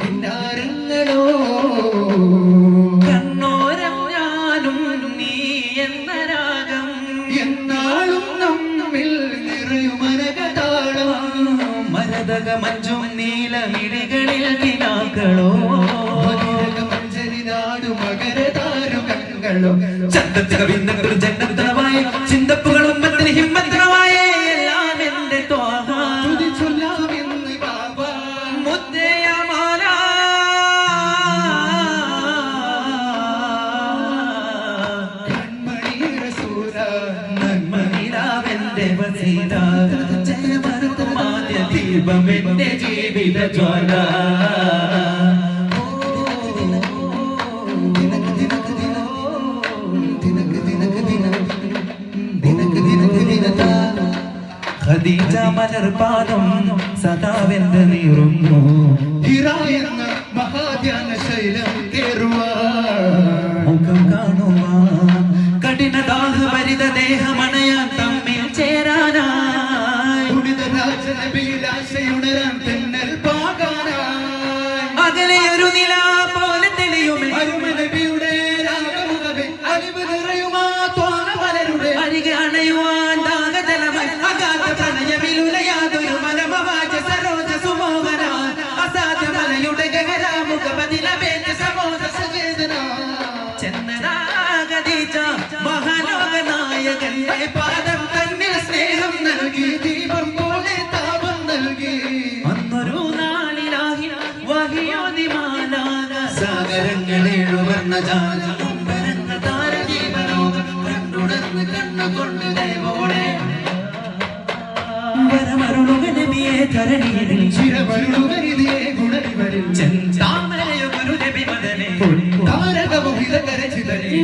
കിന്നാരങ്ങളോ? കണ്ണോരം ഞാനും നീ എന്ന രാഗം. എന്നാളും നമ്മിൽ മരതക മഞ്ചും നീലമിഴികളിൽ കിനാക്കളോ മഞ്ചരി നാടു മകരതാരു കണ്ണുകളോ. ജയമറുമാദ്യ ദീപം എന്റെ ജീവിത ജ്വാല ഖദീജ മലർപാദം സദാവെന്ത് നീറുന്നു ഹിറ എന്ന മഹാധ്യാന ശൈലം കേറുവാ മുഖം കാണുക കഠിന ദാഹഭരിത രാജനബിയിലാശയുണരാൻ തെന്നൽ പാകാനായി അകലെ ഒരു നില പോലെ പലരുടെ അരികെ അണയുവാൻ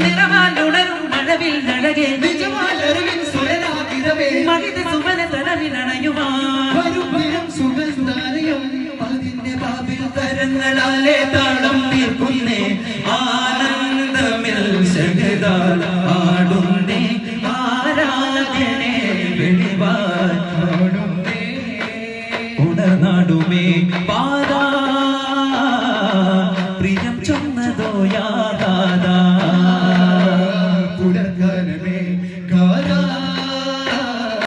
നിറമാണ്ടുണരും മഴവിൽ നടകെ നിജമാലറിവിൻ സുരരാതിരവേ മഹിത സുമന തലവിലണയുവാൻ പോലെ തടം നിൽക്കുന്നേ ആനന്ദമിൽ ആടുന്നേ. ആരാധനെ വെളിവാ